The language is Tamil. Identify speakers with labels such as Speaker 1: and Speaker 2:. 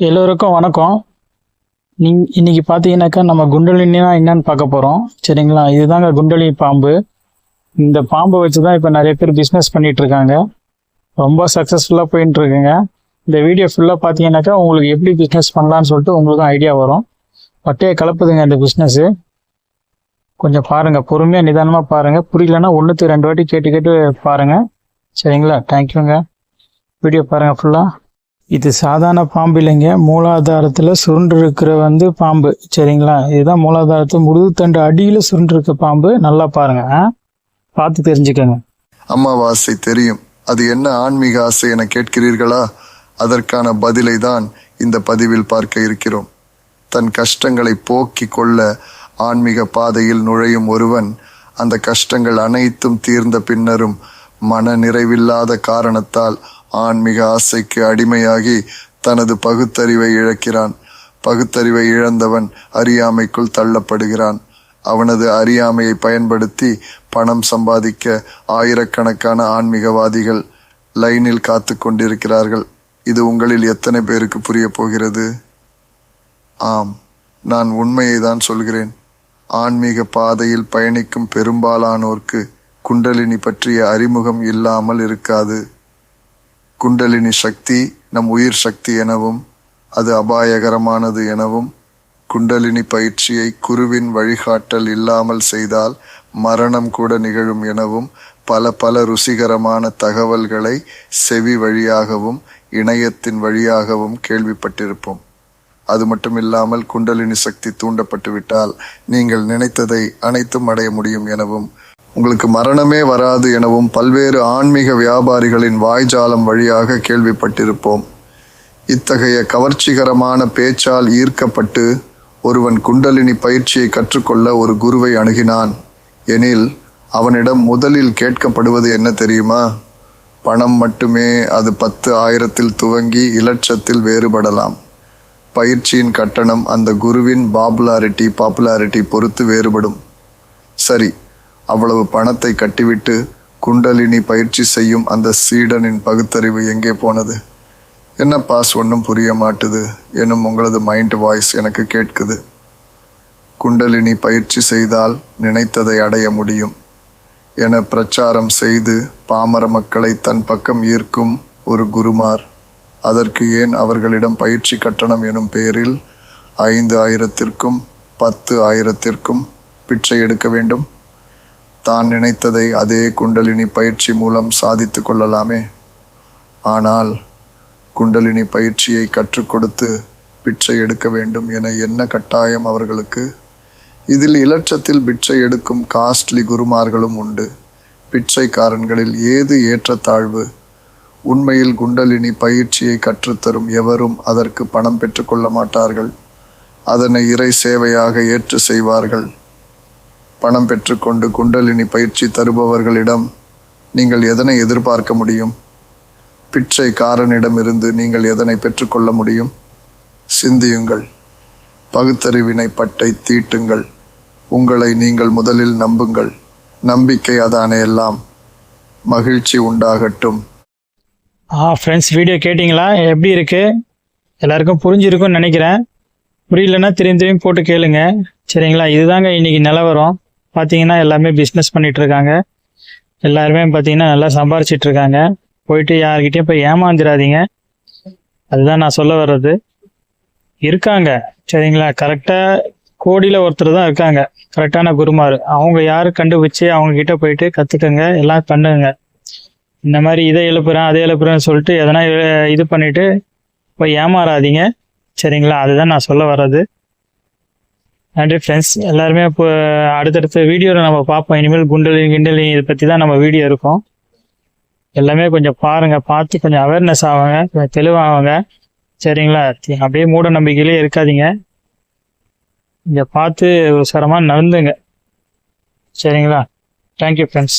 Speaker 1: எல்லோருக்கும் வணக்கம். நீங் இன்னைக்கு பார்த்தீங்கன்னாக்கா நம்ம குண்டலினா என்னன்னு பார்க்க போகிறோம் சரிங்களா? இதுதாங்க குண்டலி பாம்பு. இந்த பாம்பை வச்சு தான் இப்போ நிறைய பேர் பிஸ்னஸ் பண்ணிகிட்ருக்காங்க ரொம்ப சக்ஸஸ்ஃபுல்லாக போயின்ட்டுருக்குங்க இந்த வீடியோ ஃபுல்லாக பார்த்தீங்கன்னாக்கா உங்களுக்கு எப்படி பிஸ்னஸ் பண்ணலான்னு சொல்லிட்டு உங்களுக்கும் ஐடியா வரும். பட்டையை கலப்புதுங்க இந்த பிஸ்னஸ்ஸு கொஞ்சம் பாருங்கள் பொறுமையாக நிதானமாக பாருங்கள் புரியலன்னா ஒன்றுத்து ரெண்டு வாட்டி கேட்டு கேட்டு பாருங்கள் சரிங்களா? தேங்க்யூங்க வீடியோ பாருங்கள் ஃபுல்லாக இது சாதாரண பாம்பு இல்லைங்க. மூலாதாரத்தில் சுருண்டிருக்கிற வந்து பாம்பு. சரிங்களா? இதுதான் மூலாதாரத்து முதுகுத்தண்டு அடியில் சுருண்டிருக்க பாம்பு. நல்லா பாருங்க பார்த்து தெரிஞ்சுக்கோங்க.
Speaker 2: அமாவாசை தெரியும். அது என்ன ஆன்மீக ஆசை என கேட்கிறீர்களா? அதற்கான பதிலை தான் இந்த பதிவில் பார்க்க இருக்கிறோம். தன் கஷ்டங்களை போக்கிக் கொள்ள ஆன்மீக பாதையில் நுழையும் ஒருவன் அந்த கஷ்டங்கள் அனைத்தும் தீர்ந்த பின்னரும் மன நிறைவில்லாத காரணத்தால் ஆன்மீக ஆசைக்கு அடிமையாகி தனது பகுத்தறிவை இழக்கிறான். பகுத்தறிவை இழந்தவன் அறியாமைக்குள் தள்ளப்படுகிறான். அவனது அறியாமையை பயன்படுத்தி பணம் சம்பாதிக்க ஆயிரக்கணக்கான ஆன்மீகவாதிகள் லைனில் காத்து கொண்டிருக்கிறார்கள். இது உங்களில் எத்தனை பேருக்கு புரிய போகிறது? ஆம் நான் உண்மையை தான் சொல்கிறேன். ஆன்மீக பாதையில் பயணிக்கும் பெரும்பாலானோர்க்கு குண்டலினி பற்றிய அறிமுகம் இல்லாமல் இருக்காது. குண்டலினி சக்தி நம் உயிர் சக்தி எனவும் அது அபாயகரமானது எனவும் குண்டலினி பயிற்சியை குருவின் வழிகாட்டல் இல்லாமல் செய்தால் மரணம் கூட நிகழும் எனவும் பல பல ருசிகரமான தகவல்களை செவி வழியாகவும் இணையத்தின் வழியாகவும் கேள்விப்பட்டிருப்போம். அது மட்டும் இல்லாமல் குண்டலினி சக்தி தூண்டப்பட்டுவிட்டால் நீங்கள் நினைத்ததை அனைத்தும் அடைய முடியும் எனவும் உங்களுக்கு மரணமே வராது எனவும் பல்வேறு ஆன்மீக வியாபாரிகளின் வாய்ஜாலம் வழியாக கேள்விப்பட்டிருப்போம். இத்தகைய கவர்ச்சிகரமான பேச்சால் ஈர்க்கப்பட்டு ஒருவன் குண்டலினி பயிற்சியை கற்றுக்கொள்ள ஒரு குருவை அணுகினான். எனில் அவனிடம் முதலில் கேட்கப்படுவது என்ன தெரியுமா? பணம் மட்டுமே அது பத்து ஆயிரத்தில் துவங்கி இலட்சத்தில் வேறுபடலாம். பயிற்சியின் கட்டணம் அந்த குருவின் பாப்புலாரிட்டி பாப்புலாரிட்டி பொறுத்து வேறுபடும். சரி அவ்வளவு பணத்தை கட்டிவிட்டு குண்டலினி பயிற்சி செய்யும் அந்த சீடனின் பகுத்தறிவு எங்கே போனது? என்ன பாஸ் ஒன்றும் புரிய மாட்டுது எனும் உங்களது மைண்ட் வாய்ஸ் எனக்கு கேட்குது. குண்டலினி பயிற்சி செய்தால் நினைத்ததை அடைய முடியும். என பிரச்சாரம் செய்து பாமர மக்களை தன் பக்கம் ஈர்க்கும் ஒரு குருமார். அதற்கு ஏன் அவர்களிடம் பயிற்சி கட்டணம் எனும் பெயரில் ஐந்து ஆயிரத்திற்கும் பத்து ஆயிரத்திற்கும் பிச்சை எடுக்க வேண்டும்? தான் நினைத்ததை அதே குண்டலினி பயிற்சி மூலம் சாதித்து கொள்ளலாமே. ஆனால் குண்டலினி பயிற்சியை கற்றுக் கொடுத்து பிச்சை எடுக்க வேண்டும் என என்ன கட்டாயம் அவர்களுக்கு? இதில் இலட்சத்தில் பிச்சை எடுக்கும் காஸ்ட்லி குருமார்களும் உண்டு. பிச்சைக்காரன்களில் ஏது ஏற்றத்தாழ்வு? உண்மையில் குண்டலினி பயிற்சியை கற்றுத்தரும் எவரும் அதற்கு பணம் பெற்றுக்கொள்ள மாட்டார்கள். அதனை இறை சேவையாக ஏற்று செய்வார்கள். பணம் பெற்றுக்கொண்டு குண்டலினி பயிற்சி தருபவர்களிடம் நீங்கள் எதனை எதிர்பார்க்க முடியும்? பிச்சைக்காரனிடமிருந்து நீங்கள் எதனை பெற்றுக்கொள்ள முடியும்? சிந்தியுங்கள். பகுத்தறிவினை பட்டை தீட்டுங்கள். உங்களை நீங்கள் முதலில் நம்புங்கள். நம்பிக்கை அதானே எல்லாம். மகிழ்ச்சி உண்டாகட்டும்.
Speaker 1: ஆ ஃப்ரெண்ட்ஸ் வீடியோ கேட்டிங்களா? எப்படி இருக்குது எல்லாருக்கும் புரிஞ்சிருக்கும்னு நினைக்கிறேன். புரியலன்னா திரும்பி திரும்பி போட்டு கேளுங்க. சரிங்களா? இதுதாங்க இன்னைக்கு நிலவரம். பார்த்தீங்கன்னா எல்லாமே பிஸ்னஸ் பண்ணிட்டு இருக்காங்க எல்லாருமே பார்த்தீங்கன்னா நல்லா சம்பாரிச்சிட்டு இருக்காங்க போயிட்டு யார்கிட்டயும் போய் ஏமாந்துடாதீங்க அதுதான் நான் சொல்ல வர்றது. இருக்காங்க. சரிங்களா? கரெக்டாக கோடியில் ஒருத்தர் தான் இருக்காங்க. கரெக்டான குருமார். அவங்க யாரு கண்டுபிடிச்சு அவங்க கிட்ட போயிட்டு கற்றுக்கங்க எல்லாம் பண்ணுங்க. இந்த மாதிரி இதை எழுப்புறேன் அதை எழுப்புறேன்னு சொல்லிட்டு எதனா இது பண்ணிட்டு போய் ஏமாறாதீங்க. சரிங்களா? அதுதான் நான் சொல்ல வர்றது. நன்றி ஃப்ரெண்ட்ஸ் எல்லாருமே இப்போ அடுத்தடுத்த வீடியோவில் நம்ம பார்ப்போம். இனிமேல் குண்டலி கிண்டலி இதை பற்றி தான் நம்ம வீடியோ இருக்கும். எல்லாமே கொஞ்சம் பாருங்கள் பார்த்து கொஞ்சம் அவேர்னஸ் ஆவாங்க கொஞ்சம் தெளிவாகுங்க. சரிங்களா? அப்படியே மூட நம்பிக்கையிலே இருக்காதீங்க. இங்கே பார்த்து உசரமாக நடந்துங்க. சரிங்களா? Thank you friends